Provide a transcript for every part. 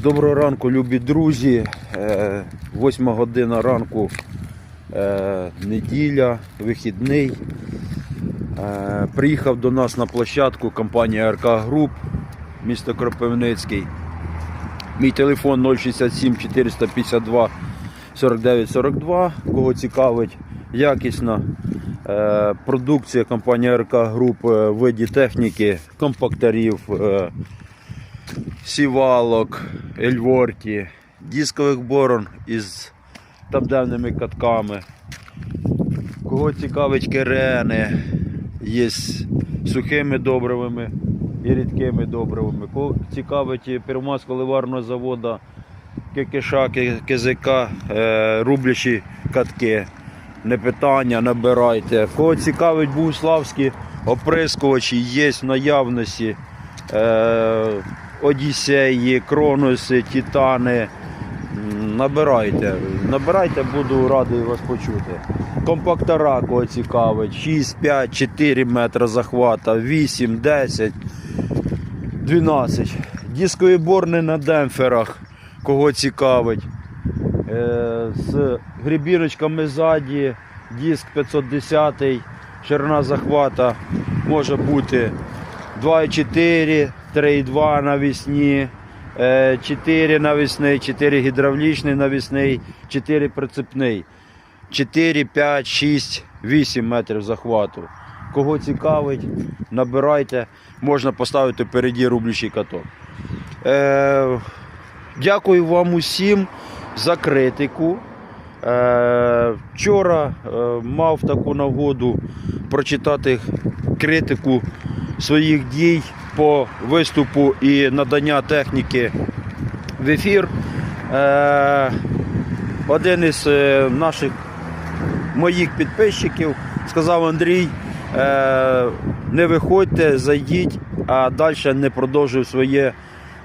Доброго ранку, любі друзі. Е, Восьма година ранку, е, неділя, вихідний. Е, Приїхав до нас на площадку компанія РК Груп, місто Кропивницький. Мій телефон 067 452 49 42. Кого цікавить, якісна продукція компанії РК Груп в виді техніки, компакторів. Е, сівалок, ельворті, дискових борон із тандемними катками. Кого цікавить керени, є з сухими добривами і рідкими добривами. Кого цікавить Первомайського ливарного заводу, ККШ, КЗК, е, рублячі катки. Не питання, набирайте. Кого цікавить богуславські оприскувачі, є в наявності. Одіссеї, Кроноси, Титани. Набирайте. Набирайте, буду радий вас почути. Компактора кого цікавить. 6, 5, 4 метри захвата, 8, 10, 12. Дискові борни на демпферах, кого цікавить. З грибіночками ззаді, диск 510, ширина захвата може бути 2,4, 3,2 навісні, 4 навісний, 4 гідравлічний навісний, 4 прицепний, 4, 5, 6, 8 метрів захвату. Кого цікавить, набирайте, можна поставити впереді рублячий каток. Е, дякую вам усім за критику. Е, вчора е, мав таку нагоду прочитати критику своїх дій по виступу і надання техніки в ефір. Е, один із е, наших моїх підписчиків сказав Андрій, е, не виходьте, зайдіть, а далі не продовжуй своє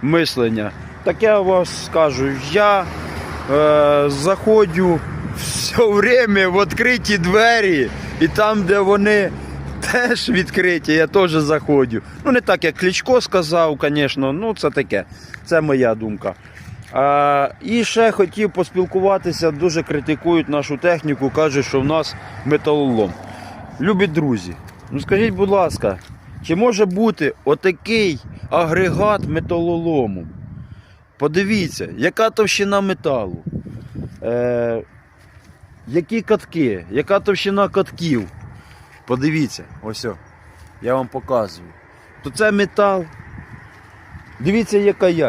мислення. Так я вам скажу, я заходжу все время в відкриті двері, і там, де вони теж відкриті, я теж заходжу. Ну, не так, як Кличко сказав, звісно, ну це таке. Це моя думка. А, і ще хотів поспілкуватися, дуже критикують нашу техніку, кажуть, що в нас металолом. Любі друзі, ну скажіть, будь ласка, чи може бути отакий агрегат металолому? Подивіться, яка товщина металу, е, які катки, яка товщина катків. Подивіться, ось. о, Я вам показую. То це метал. Дивіться, яка якість.